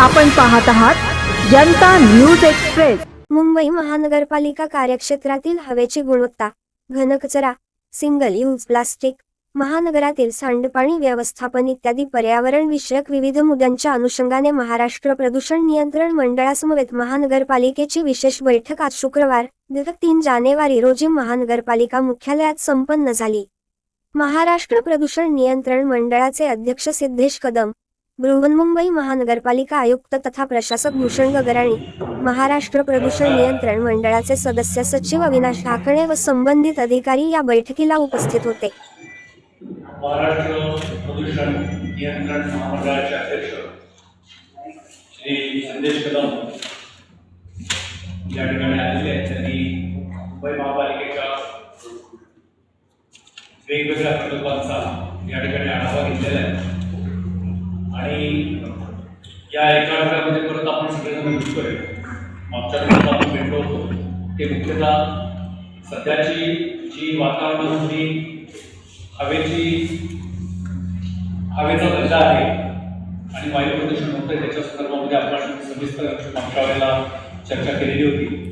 आपण पाहत आहात जनता न्यूज एक्सप्रेस. मुंबई महानगरपालिका कार्यक्षेत्रातील हवेची गुणवत्ता घनकचरा सिंगल यूज प्लास्टिक महानगरातील सांडपाणी व्यवस्थापन इत्यादी पर्यावरण विषयक विविध मुद्द्यांच्या अनुषंगाने महाराष्ट्र प्रदूषण नियंत्रण मंडळासमवेत महानगरपालिकेची विशेष बैठक आज शुक्रवार दिनांक तीन जानेवारी रोजी महानगरपालिका मुख्यालयात संपन्न झाली. महाराष्ट्र प्रदूषण नियंत्रण मंडळाचे अध्यक्ष सिद्धेश कदम बृहन्मुंबई महानगरपालिका आयुक्त तथा प्रशासक भूषण गगराणी महाराष्ट्र प्रदूषण नियंत्रण मंडळाचे सदस्य सचिव अविनाश ढाकणे व संबंधित अधिकारी या बैठकीला उपस्थित होते. महाराष्ट्र प्रदूषण नियंत्रण महामंडळाचे अध्यक्ष श्री संदेश कदम या ठिकाणी आलेले आहेत. त्यांनी मुंबई महापालिकेच्या वेगवेगळ्या प्रकल्पांचा या ठिकाणी आढावा घेतलेला आहे. आणि या एका आठवड्यामध्ये परत आपण सगळेजण भेटतोय मागच्या आठवड्यात आपण भेटलो होतो. ते मुख्यतः सध्याची जी वातावरणातली हवेची हवेचा दर्जा आहे आणि वायू प्रदूषण होतं त्याच्या संदर्भामध्ये आपण सविस्तर मागच्या वेळेला चर्चा केलेली होती.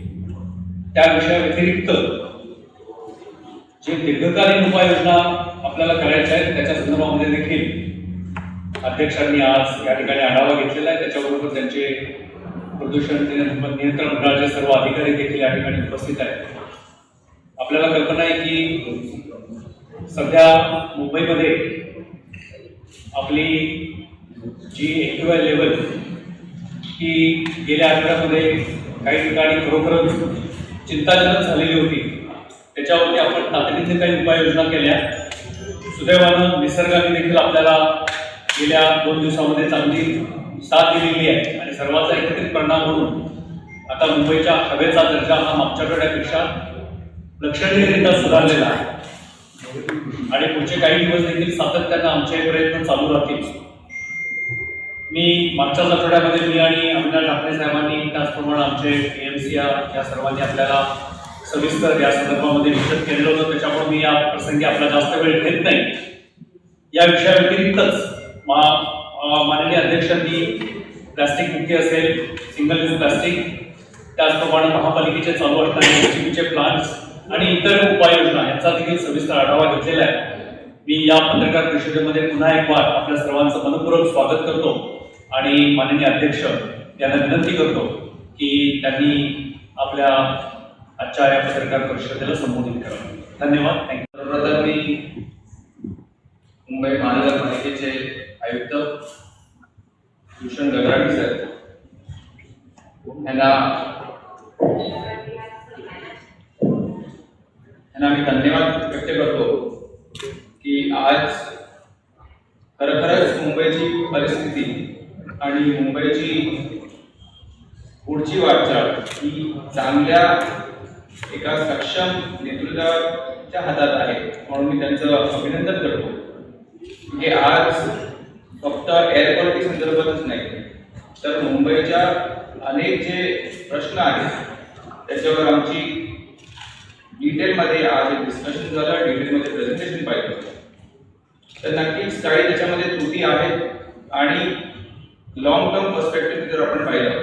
त्या विषयाव्यतिरिक्त जे दीर्घकालीन उपाययोजना आपल्याला करायच्या आहेत त्याच्या संदर्भामध्ये देखील अध्यक्षांनी आज या ठिकाणी आढावा घेतलेला आहे. त्याच्याबरोबर त्यांचे प्रदूषण नियंत्रण मंडळाचे सर्व अधिकारी देखील या ठिकाणी उपस्थित आहेत. आपल्याला कल्पना आहे की सध्या मुंबईमध्ये आपली जी एक्युआय लेवल ही गेल्या आठवड्यामध्ये काही ठिकाणी खरोखरच चिंताजनक झालेली होती. त्याच्यावरती आपण तातडीने काही उपाययोजना केल्या. सुदैवानं निसर्गाने देखील आपल्याला गेल्या दोन दिवसामध्ये चांगली साथ दिलेली आहे. आणि सर्वांचा एकत्रित परिणाम म्हणून आता मुंबईच्या हवेचा दर्जा हा मागच्या आठवड्यापेक्षा लक्षणीयरित्या सुधारलेला आहे. आणि पुढचे काही दिवस देखील सातत्यानं आमचे प्रयत्न चालू राहतील. मी मागच्याच आठवड्यामध्ये मी आणि अविनाश ठाकरे साहेबांनी त्याचप्रमाणे आमचे डी एम सी आर या सर्वांनी आपल्याला सविस्तर या संदर्भामध्ये विषद केलेलं होतं. त्याच्यामुळे मी या प्रसंगी आपला जास्त वेळ घेत नाही. या विषयाव्यतिरिक्तच मा माननीय अध्यक्षांनी प्लास्टिक मुक्ती असेल सिंगल यूज प्लास्टिक त्याचप्रमाणे महापालिकेचे चालू असणारे एचपीचे प्लांट्स आणि इतर उपाययोजना यांचा देखील सविस्तर आढावा घेतलेला आहे. मी या पत्रकार परिषदेमध्ये पुन्हा एक वार आपल्या सर्वांचं मनपूर्वक स्वागत करतो आणि माननीय अध्यक्ष यांना विनंती करतो की त्यांनी आपल्या आजच्या या पत्रकार परिषदेला संबोधित करावं. धन्यवाद. थँक्यू सर्वप्रथम मी मुंबई महानगरपालिकेचे आयुक्त भूषण गगराणी सर. यांना मी धन्यवाद व्यक्त करतो की आज खरखरच मुंबईची परिस्थिती आणि मुंबईची पुढची वाटचाल ही चांगल्या एका सक्षम नेतृत्वाच्या हातात आहे म्हणून मी त्यांचं अभिनंदन करतो. की आज फक्त एअर क्वालिटी संदर्भातच नाही. तर मुंबईच्या अनेक जे प्रश्न आहेत त्याच्यावर आमची डिटेलमध्ये आज एक डिस्कशन झालं डिटेलमध्ये प्रेझेंटेशन पाहिजे तर नक्कीच काही त्याच्यामध्ये त्रुटी आहेत आणि लॉंग टर्म पर्स्पेक्टिव्ह जर आपण पाहिलं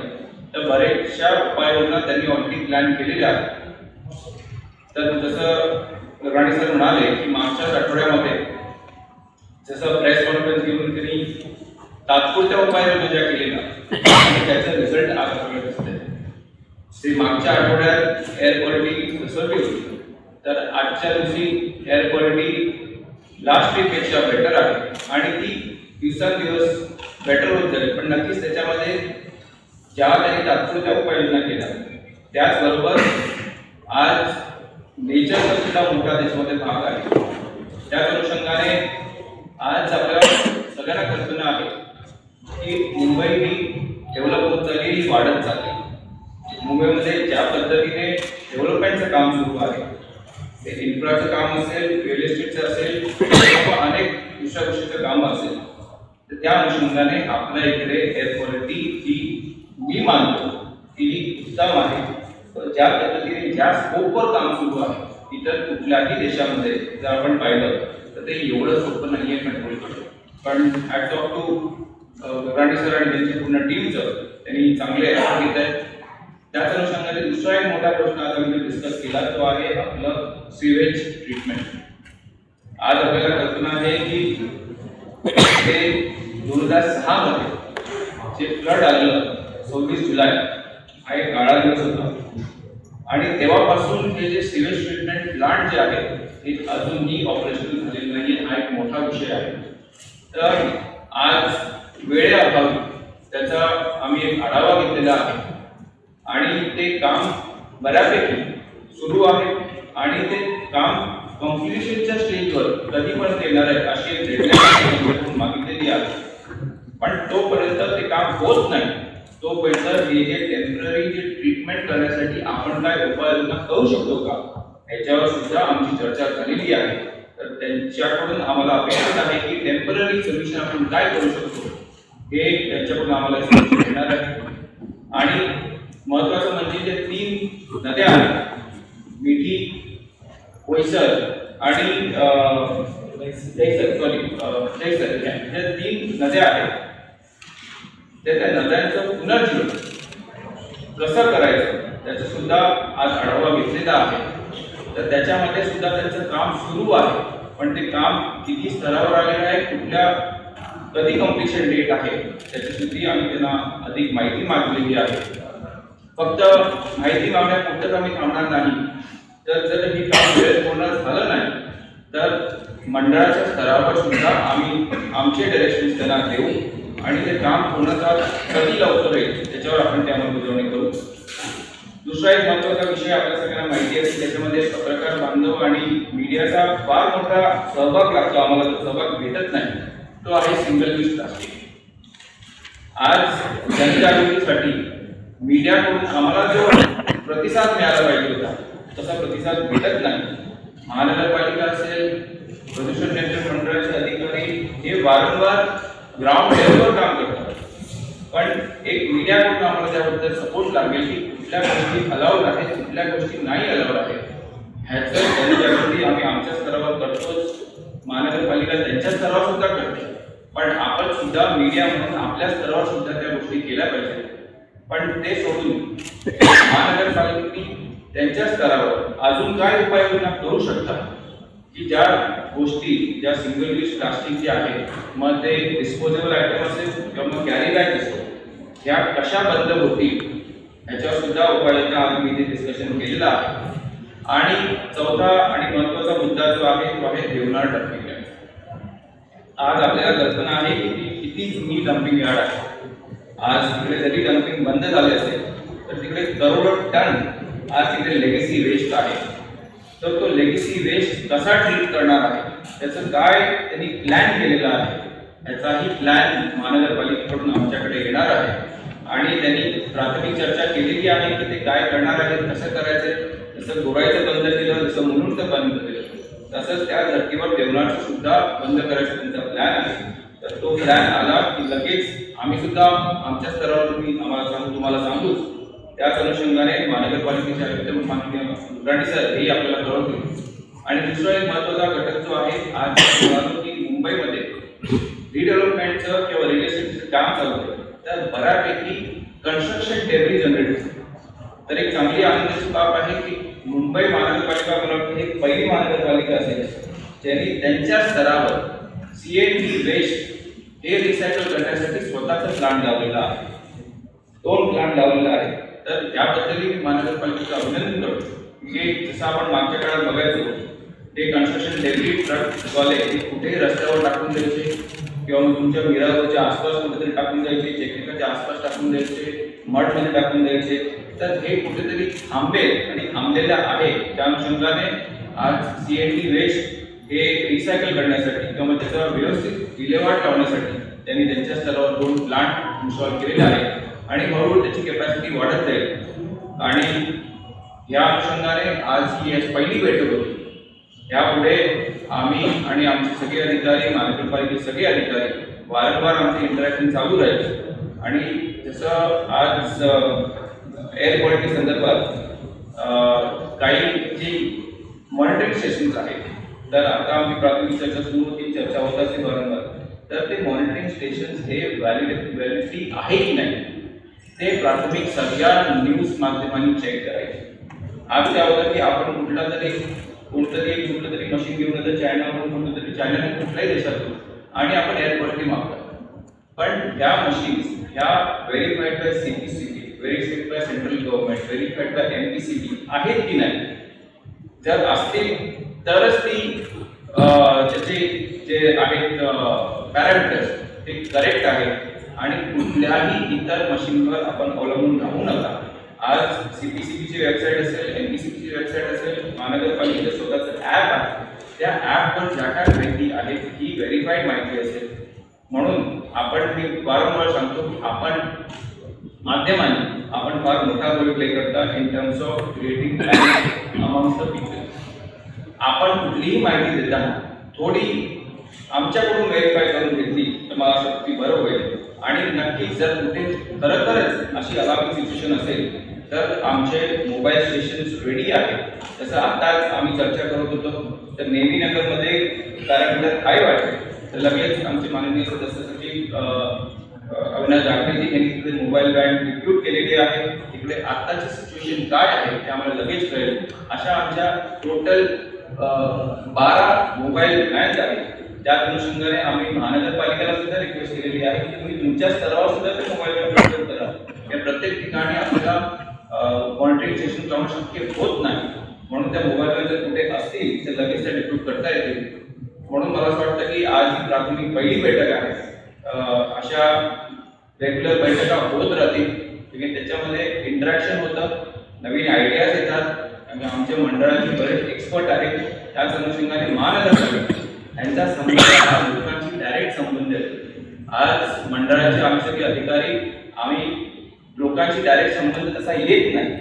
तर बरेचशा उपाययोजना त्यांनी ऑलरेडी प्लॅन केलेल्या आहेत. तर जसं राणे सर म्हणाले की मागच्याच आठवड्यामध्ये जसं प्रेस कॉन्फरन्स घेऊन त्यांनी तात्पुरत्या उपाययोजना ज्या केलेल्या. त्याचा रिझल्ट आज आपल्याला श्री मागच्या आठवड्यात एअर क्वालिटी घसरली होती. तर आजच्या दिवशी एअर क्वालिटी लास्ट वीकपेक्षा बेटर आहे. आणि ती दिवसांदिवस बेटर होत जाईल. पण नक्कीच त्याच्यामध्ये ज्या काही तात्पुरत्या उपाययोजना केल्या त्याचबरोबर आज नेचरचा सुद्धा मोठा त्याच्यामध्ये भाग आहे. त्याच अनुषंगाने आज आपल्याला सगळ्यांना कल्पना आहे की मुंबई ही डेव्हलप होत चालली ही वाढत चालली. मुंबईमध्ये ज्या पद्धतीने डेव्हलपमेंटचं काम सुरू आहे ते इन्फ्राचं काम असेल रिअल इस्टेटचं असेल अनेक दुसऱ्या गोष्टीचं काम असेल तर त्या अनुषंगाने आपल्या इकडे एअर क्वालिटी ही मी मानतो की उत्तम आहे. पण ज्या पद्धतीने ज्या स्कोपवर काम सुरू आहे इतर कुठल्याही देशामध्ये जर आपण पाहिलं तर ते एवढं सोपं नाही आहे कंट्रोल करणं पण hats off to Garade sir आणि त्यांच्या पूर्ण टीमचं त्यांनी चांगले effort घेत आहेत त्याच अनुषंगाने दुसरा एक मोठा प्रश्न आज आम्ही डिस्कस केला तो आहे आपलं सिवेज ट्रीटमेंट आज आपल्याला कल्पना आहे की ते दोन हजार सहा मध्ये जे फ्लड आलं सव्वीस जुलै हा एक काळा दिवस होता. आणि तेव्हापासून हे जे सिवेज ट्रीटमेंट प्लांट जे आहे ते अजूनही ऑपरेशनल झालेले हा एक मोठा विषय आहे. तर आज वेळेअभावी त्याचा आम्ही एक आढावा घेतलेला आहे. आणि ते काम बऱ्यापैकी सुरू आहे आणि ते काम कॉम्प्लिकेशनच्या स्टेजवर कधी पण येणार आहे अशी एक डेडलाईन मागितलेली आहे. पण तोपर्यंत ते काम होत नाही. तोपर्यंत हे जे टेंपररी जे ट्रीटमेंट करण्यासाठी आपण काय उपाययोजना करू शकतो का? याच्यावर सुद्धा आमची चर्चा झालेली आहे. त्यांच्याकडून आम्हाला अपेक्षित आहे की टेंपररी सोल्युशन आपण काय करू शकतो हे त्यांच्याकडून आम्हाला मिळणार आहे. आणि महत्वाचं म्हणजे जे तीन नद्या आहेत मिठी कोयसर आणि सॉरी जयसर ह्या ज्या तीन नद्या आहेत. त्या त्या नद्यांचं पुनर्जीवन कसं करायचं त्याचं सुद्धा आज आढावा घेतलेला आहे. तर त्याच्यामध्ये सुद्धा त्यांचं काम सुरू आहे. पण ते काम किती स्तरावर आलेलं आहे कुठल्या कधी कम्प्लिशन डेट आहे त्याच्यासाठी आम्ही त्यांना अधिक माहिती मागलेली आहे. फक्त माहिती मागण्यापुरतंच आम्ही थांबणार नाही. तर जर हे काम वेळेत पूर्ण झालं नाही तर मंडळाच्या स्तरावर सुद्धा आम्ही आमचे डायरेक्शन त्यांना देऊ आणि ते काम पूर्णतः कधी लवकर येईल त्याच्यावर आपण त्या अंमलबजावणी करू. दुसरा एक महत्त्वाचा विषय आपल्या सगळ्यांना माहिती आहे त्याच्यामध्ये पत्रकार बांधव आणि मीडियाचा फार मोठा सहभाग लागतो आम्हाला तो सहभाग भेटत नाही. तो आहे सिंगल यूज प्लास्टिक आज जनजागृतीसाठी मीडियाकडून आम्हाला जो प्रतिसाद मिळाला पाहिजे होता तसा प्रतिसाद भेटत नाही. महानगरपालिका असेल प्रदूषण नियंत्रण मंडळाचे अधिकारी हे वारंवार ग्राउंड लेवलवर काम करतात. पण एक मीडियाकडून आम्हाला त्याबद्दल सपोर्ट लागेल की कुठल्या गोष्टी अलाउड आहेत कुठल्या गोष्टी नाही अलाउड आहेत ह्याचं जनजागृती आम्ही आमच्या स्तरावर करतोच. महानगरपालिका त्यांच्या स्तरावर सुद्धा करते. पण आपण सुद्धा मीडिया म्हणून आपल्या स्तरावर सुद्धा त्या गोष्टी केल्या पाहिजेत. पण ते सोडून महानगरपालिकेने त्यांच्या स्तरावर अजून काय उपाययोजना करू शकतात? की ज्या गोष्टी ज्या सिंगल यूज प्लास्टिकच्या आहेत मग ते डिस्पोजेबल आयटम असेल किंवा मग कॅरी बॅग असो ह्या कशा बंद होतील? याच्यावर सुद्धा उपाययोजना आम्ही इथे डिस्कशन केलेलं आहे. आणि चौथा आणि महत्त्वाचा मुद्दा जो आहे तो आहे देवनार डम्पिंग यार्ड आज आपल्याला कल्पना आहे की किती जुनी डम्पिंग यार्ड आहे. आज तिकडे जरी डम्पिंग बंद झाले असेल तर तिकडे करोडो टन आज तिकडे लेगसी वेस्ट आहे. तर तो लेगसी वेस्ट कसा ट्रीट करणार आहे? त्याचं काय त्यांनी प्लॅन केलेला आहे? याचाही प्लॅन महानगरपालिकेकडून आमच्याकडे येणार आहे. आणि त्यांनी प्राथमिक चर्चा केलेली आहे की ते काय करणार आहेत कसं करायचं जसं गोरायचं बंद केलं जसं मुलुंडचं बंद केलं तसंच त्या धर्तीवर देवनाचं सुद्धा बंद करायचा त्यांचा प्लॅन आहे. तर तो प्लॅन आला की लगेच आम्ही सुद्धा आमच्या स्तरावर मी आम्हाला सांगू तुम्हाला सांगूच त्याच अनुषंगाने महानगरपालिकेचे आयुक्त माननीय दुर्गाणी सर हे आपल्याला कळवतील आणि दुसरा एक महत्त्वाचा घटक जो आहे आज की मुंबईमध्ये रिडेव्हलपमेंटचं किंवा रिअल काम चालू आहे. तर बऱ्याच कन्स्ट्रक्शन डेब्री जनरेट होते तर एक चांगली आनंदाची बाब आहे की मुंबई महानगरपालिका मला वाटतं ही पहिली महानगरपालिका असेल ज्यांनी त्यांच्या स्तरावर सी एन टी वेस्ट हे रिसायकल करण्यासाठी स्वतःचा प्लांट लावलेला आहे. दोन प्लांट लावलेला आहे. तर त्याबद्दलही मी महानगरपालिकेचं अभिनंदन करतो. की जसं आपण मागच्या काळात बघायचो ते कन्स्ट्रक्शन डेब्री ट्रकवाले ते कुठेही रस्त्यावर टाकून द्यायचे किंवा मग तुमच्या मिरावरच्या आसपास कुठेतरी टाकून द्यायचे चेकनिकाच्या आसपास टाकून द्यायचे मठमध्ये टाकून द्यायचे. तर हे कुठेतरी थांबेल आणि थांबलेलं आहे. त्या अनुषंगाने आज सी एन टी वेस्ट हे रिसायकल करण्यासाठी किंवा मग त्याचा व्यवस्थित विल्हेवाट लावण्यासाठी त्यांनी त्यांच्या स्तरावर दोन प्लांट इन्स्टॉल केलेले आहे आणि हळूहळू त्याची कॅपॅसिटी वाढत जाईल आणि या अनुषंगाने आज ही पहिली बैठक होती. यापुढे आम्ही आणि आमचे सगळे अधिकारी महानगरपालिकेचे सगळे अधिकारी वारंवार आमचे इंटरॅक्शन चालू राहील. आणि जसं आज एअर क्वालिटी संदर्भात काही जी मॉनिटरिंग सेशन्स आहेत तर आता आमची प्राथमिक चर्चा सुरू होती चर्चा होत असते वारंवार. तर ते मॉनिटरिंग स्टेशन हे व्हॅलिड व्हॅलिडिटी आहे की नाही? ते प्राथमिक सगळ्या न्यूज माध्यमांनी चेक करायचे. आजच्या अगोदर की आपण कुठला तरी कोणतं तरी कुठलं तरी मशीन घेऊन येतं चायनावरून कोणतं तरी चायना कुठल्याही देशातून आणि आपण एअरपोर्टने मागतो पण ह्या मशीन्स ह्या verified by C P C B verified by central government verified by M P C B आहेत की नाही? जर असतील तरच ती ज्याचे त्याचे जे आहेत पॅरामीटर्स ते करेक्ट आहेत. आणि कुठल्याही इतर मशीनवर आपण अवलंबून राहू नका. आज सी पी सी बीची वेबसाईट असेल एम पी सी बीची वेबसाईट असेल महानगरपालिकेचं स्वतःचं ॲप आहे. त्या ॲपवर ज्या काय माहिती आहे ही व्हेरीफाईड माहिती असेल. म्हणून आपण मी वारंवार सांगतो की आपण माध्यमाने आपण फार मोठा रोल प्ले करता in terms of creating amount the people आपण कुठलीही माहिती देताना थोडी आमच्याकडून व्हेरीफाय करून घेतली तर मला असं ती बरं होईल. आणि नक्की जर कुठे खरोखरच अशी अलावी सिच्युएशन असेल तर आमचे मोबाईल स्टेशन्स रेडी आहेत. जसं आताच आम्ही चर्चा करत होतो तर नेहमी नगरमध्ये पॅरामीटर काय वाटते. तर लगेच आमचे माननीय सदस्य सचिव अविनाश जागृती यांनी तिकडे मोबाईल बँड रिक्रूट केलेली आहे. तिकडे आत्ताची सिच्युएशन काय आहे ते आम्हाला लगेच कळेल. अशा आमच्या टोटल बारा मोबाईल व्हॅन्स आहेत त्या अनुषंगाने आम्ही महानगरपालिकेला सुद्धा रिक्वेस्ट केलेली आहे की तुम्ही तुमच्या स्तरावर सुद्धा ते मोबाईल उपलब्ध करा. या प्रत्येक ठिकाणी आपल्याला मॉनिटरिंग सेशन करणं शक्य होत नाही. म्हणून त्या मोबाईलवर जर कुठे असतील तर लगेच त्या रिक्रूट करता येतील म्हणून मला असं वाटतं की आज ही प्राथमिक पहिली बैठक आहे. अशा रेग्युलर बैठका होत राहतील. त्याच्यामध्ये इंटरॅक्शन होतं नवीन आयडियाज येतात. आणि आमच्या मंडळाचे बरेच एक्सपर्ट आहेत. त्याच अनुषंगाने महानगरपालिका यांचा संबंध हा लोकांशी डायरेक्ट संबंध आहे. आज मंडळाचे आम्ही सगळे अधिकारी आम्ही लोकांशी डायरेक्ट संबंध तसा येत नाही.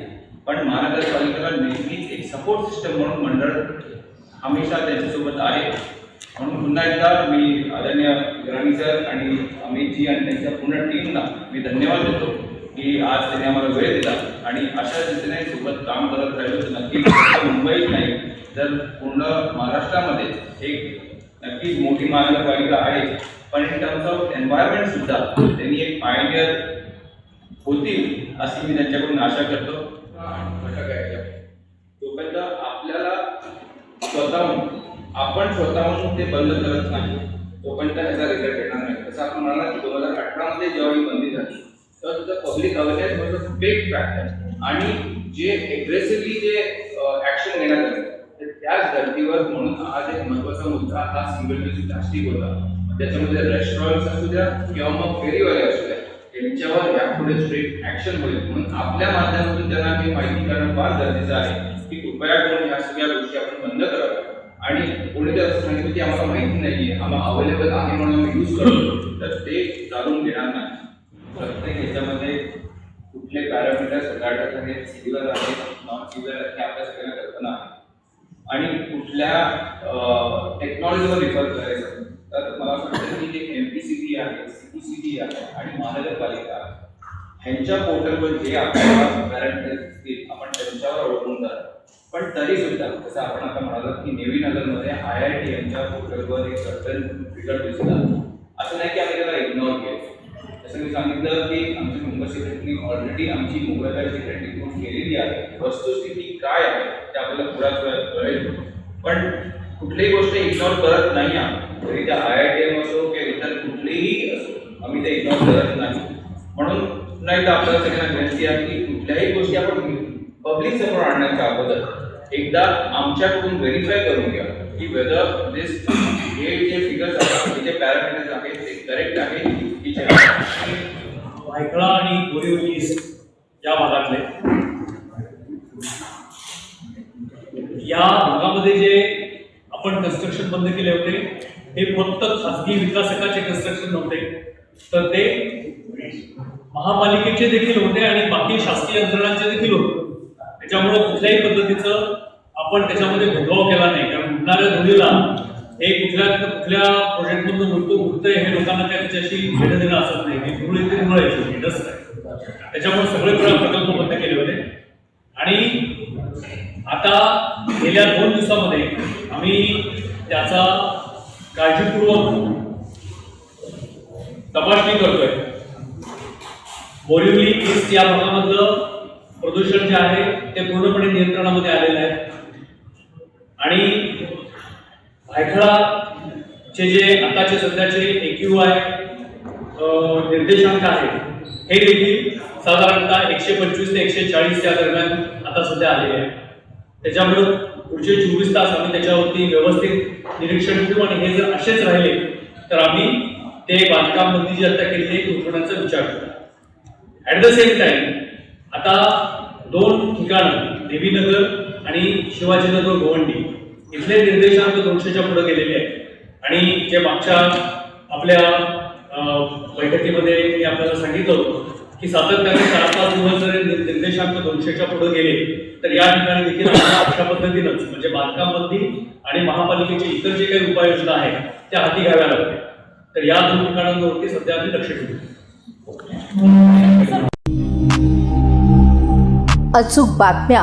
पण महानगरपालिकेला नेहमीच एक सपोर्ट सिस्टम म्हणून मंडळ हमेशा त्यांच्यासोबत आहे. म्हणून पुन्हा एकदा मी आदरणीय गिराणी सर आणि अमितजी आणि त्यांच्या पूर्ण टीमला मी धन्यवाद देतो. की आज त्यांनी आम्हाला वेळ दिला आणि अशा रीतीने सोबत काम करत राहिलो तर नक्की मुंबईत मुंबईच नाही तर पूर्ण महाराष्ट्रामध्ये एक नक्की मोठी महानगरपालिका आहे. पण इन टर्म्स ऑफ एन्व्हायरमेंट सुद्धा त्यांनी एक पायनियर होतील अशी मी त्यांच्याकडून आशा करतो. घटक आहे तोपर्यंत आपल्याला स्वतःहून आपण स्वतःहून ते बंद करत नाही. तोपर्यंत ह्याचा रिझल्ट येणार नाही. तसं आपण म्हणाला की दोन हजार अठरा मध्ये जेव्हा ही बंदी झाली तर तुझं पब्लिक अवेअरनेस म्हणजे बिग फॅक्टर आणि जे एग्रेसिव्हली जे ऍक्शन घेण्यात आले तर त्याच धर्तीवर म्हणून आज एक महत्त्वाचा मुद्दा हा सिंगल म्युझिक प्लास्टिक होता त्याच्यामध्ये रेस्टॉरंट असू द्या किंवा मग फेरीवाले असू द्या त्यांच्यावर यापुढे स्ट्रिक्ट ऍक्शन होईल. म्हणून आपल्या माध्यमातून त्यांना हे माहिती करणं फार गरजेचं आहे की कृपया करून या सगळ्या गोष्टी आपण बंद कराव्या आणि कोणी जर सांगितलं की आम्हाला माहिती नाही आहे आम्हाला अवेलेबल आहे म्हणून आम्ही यूज करतो तर ते जाणून घेणार नाही. प्रत्येक ह्याच्यामध्ये कुठले पॅरामीटर्स गाडत आहेत सिव्हिलर आहेत नॉन सिव्हिलर आहेत हे आपल्या सगळ्यांना कल्पना आहे. आणि कुठल्या टेक्नॉलॉजीवर रिफर करायचं तर मला असं वाटतं की जे एम पी सी बी आहे सी पी सी बी आहे आणि महानगरपालिका ह्यांच्या पोर्टलवर जे आपल्याला पॅरामीटर्स असतील आपण त्यांच्यावर अवलंबून जातो पण तरी सुद्धा जसं आपण आता म्हणालात की नेव्ही नगरमध्ये आय आय टी यांच्या पोर्टलवर एक सर्टन रिझल्ट दिसतात. असं नाही की आम्ही त्याला इग्नोर केलं. जसं मी सांगितलं की आमची मुंबई सिक्रेटनी ऑलरेडी आमची मोबाईल सिक्रेट कोण केलेली आहे. वस्तुस्थिती काय आहे ते आपल्याला पुराच कळेल. पण कुठलीही गोष्ट इग्नोर करत नाही आम्ही. तरी त्या आय आय टी एम असो किंवा इतर कुठलीही असो आम्ही ते इग्नोर करत नाही. म्हणून नाही तर आपल्याला सगळ्यांना विनंती आहे की कुठल्याही गोष्टी आपण पब्लिक समोर आणण्याच्या अगोदर एकदा आमच्याकडून व्हेरीफाय करून घ्या की वेदर दिस हे जे फिगर्स आहेत हे जे पॅरामीटर्स आहेत ते करेक्ट आहे भायखळा आणि बोरिवली या भागातले. या भागामध्ये जे आपण कन्स्ट्रक्शन बंद केले होते हे फक्त खासगी विकासकाचे कन्स्ट्रक्शन नव्हते. तर ते महापालिकेचे देखील होते आणि बाकी शासकीय यंत्रणांचे देखील होते. त्याच्यामुळे कुठल्याही पद्धतीचं आपण त्याच्यामध्ये भेदभाव केला नाही. कारण उडणाऱ्या धुळीला हे कुठल्या कुठल्या प्रोजेक्टमधून उडतो उडतंय हे लोकांना काय त्याच्याशी घेणं देणं असत नाही. ती धूळ आहे. त्याच्यामुळे सगळे प्रकल्प बंद केले होते. आणि आता गेल्या दोन दिवसामध्ये आम्ही त्याचा काळजीपूर्वक तपासणी करतोय. बोरिवली ईस्ट या भागामधलं प्रदूषण जे आहे ते पूर्णपणे नियंत्रणामध्ये आलेलं आहे. आणि भायखळाचे जे आताचे सध्याचे एक्यू आहे निर्देशांक आहे हे देखील साधारणतः एकशे पंचवीस ते एकशे चाळीस या दरम्यान आता सध्या आलेले आहे. त्याच्यामुळे पुढचे चोवीस तास आम्ही त्याच्यावरती व्यवस्थित निरीक्षण ठेवू आणि हे जर असेच राहिले तर आम्ही ते बांधकाम बंदी जी आता केली आहे उठवण्याचा विचार करू. ॲट द सेम टाइम आता दोन ठिकाणं देवीनगर आणि शिवाजीनगर गोवंडी इथले निर्देशांक दोनशेच्या पुढे गेलेले आहेत. आणि जे मागच्या आपल्या बैठकीमध्ये मी आपल्याला सांगितलं होतं की सातत्याने चार पाच दिवस जर निर्देशांक दोनशेच्या पुढे गेले तर या ठिकाणी देखील अशा पद्धतीनंच म्हणजे बांधकाम बंदी आणि महापालिकेची इतर जे काही उपाययोजना आहेत त्या हाती घ्याव्या लागतील. तर या दोन ठिकाणांवरती सध्या आम्ही लक्ष ठेवू अचूक बातम्या